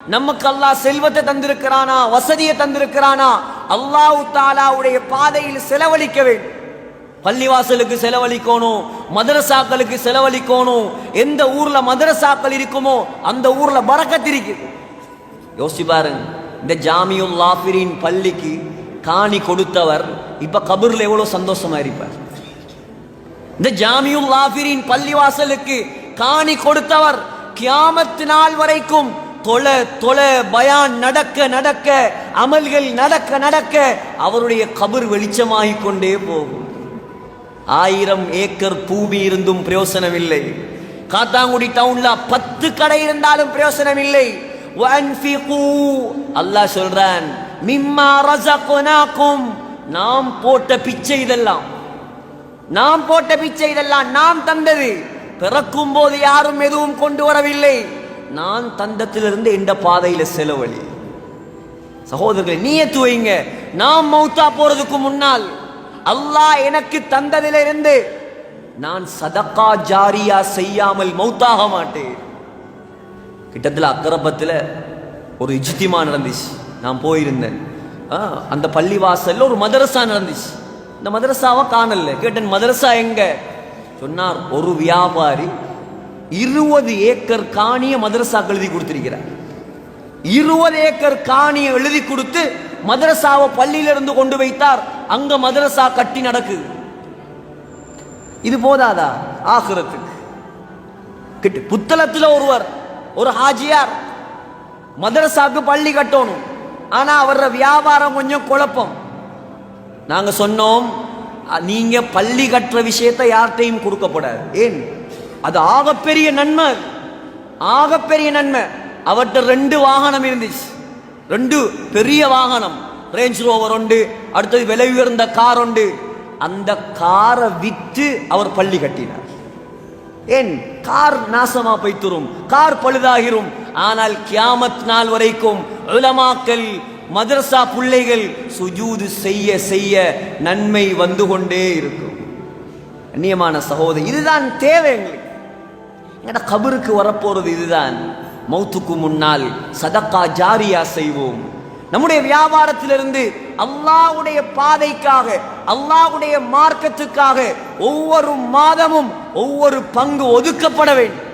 நமக்கு அல்லாஹ் செல்வத்தை தந்திருக்கிறானா வசதியை தந்திருக்கிறானா? அல்லாஹ் தாலாவுடைய பாதையில் செலவழிக்க வேண்டும். பள்ளிவாசலுக்கு செலவழிக்கணும் மதரசாக்களுக்கு செலவழிக்கணும் எந்த ஊர்ல மதரசாக்கள் இருக்குமோ அந்த ஊர்ல பறக்கத்து இருக்கு யோசிச்சு பாருங்க இந்த ஜாமியுல் லாஃபிரின் பள்ளிக்கு காணி கொடுத்தவர் இப்ப கபூர்ல எவ்வளவு சந்தோஷமா இருப்பார். இந்த ஜாமியுல் லாஃபிரின் பள்ளிவாசலுக்கு காணி கொடுத்தவர் கியாமத்து நாள் வரைக்கும் தொல தொல பயான் நடக்க நடக்க அமல்கள் நடக்க நடக்க அவருடைய கபர் வெளிச்சமாகிக் கொண்டே போகும். ஆயிரம் ஏக்கர் பூமி இருந்தும் பிரயோசனம் இல்லை காத்தாங்குடி டவுன்ல பத்து கடை இருந்தாலும் பிரயோசனம் இல்லை அல்லாஹ் சொல்றான் மிம்மா ரஸக்னாக்கும் நாம் போட்ட பிச்சை இதெல்லாம். நாம் போட்ட பிச்சை இதெல்லாம் நாம் தந்தது. பிறக்கும் போது யாரும் எதுவும் கொண்டு வரவில்லை. நான் தந்தத்திலிருந்து இந்த பாதையில் செலவழி. சகோதரர்களை நீயே துவைங்க நாம் மௌத்தா போறதுக்கு முன்னால் அல்லாஹ் எனக்கு தந்ததிலிருந்து நான் சதக்கா ஜாரியா செய்யாமல் மௌத்தாக மாட்டேன். கிட்டத்தில் அக்கரப்பத்தில் ஒரு இஜித்திமா நடந்துச்சு. நான் போயிருந்தேன். ஆ, அந்த பள்ளி வாசல்ல ஒரு மதரசா நடந்துச்சு. இந்த மதரசாவை காணல. கேட்டேன் மதரசா எங்க? சொன்னார் ஒரு வியாபாரி இருபது ஏக்கர் காணிய மதரசாக்கு எழுதி கொடுத்திருக்கிறார். இருபது ஏக்கர் காணியை எழுதி கொடுத்து மதரசாவை பள்ளியிலிருந்து கொண்டு வைத்தார். அங்க மதரசா கட்டி நடக்குது இது போதாதா? ஆகிறதுக்கு கிட்டு புத்தளத்துல ஒருவர் ஒரு ஹாஜியார் மதரசாக்கு பள்ளி கட்டணும். ஆனா அவர வியாபாரம் கொஞ்சம் குழப்பம். நாங்க சொன்னோம் நீங்க பள்ளி கட்டுற விஷயத்தை யார்கிட்டையும் கொடுக்கப்படாது. ஏன்? அது ஆகப்பெரிய நன்மை. ஆகப்பெரிய நன்மை. அவர்கிட்ட ரெண்டு வாகனம் இருந்துச்சு. ரெண்டு பெரிய வாகனம். ரேஞ்ச் ரோவர் உண்டு அடுத்தது விலை உயர்ந்த கார் உண்டு. அந்த காரை விற்று அவர் பள்ளி கட்டினார். ஏன்? கார் நாசமா போய்த்துரும். கார் பழுதாகிரும். ஆனால் கியாமத் நாள் வரைக்கும் உலமாக்கல் மதரசா பிள்ளைகள் சுஜூது செய்ய செய்ய நன்மை வந்து கொண்டே இருக்கும். அந்நியமான சகோதரி இதுதான் தேவை எங்களுக்கு. எங்கட கபருக்கு வரப்போறது இதுதான். மௌத்துக்கு முன்னால் சதக்கா ஜாரியா செய்வோம். நம்முடைய வியாபாரத்திலிருந்து அல்லாஹ்வுடைய பாதைக்காக அல்லாவுடைய மார்க்கத்துக்காக ஒவ்வொரு மாதமும் ஒவ்வொரு பங்கு ஒதுக்கப்பட வேண்டும்.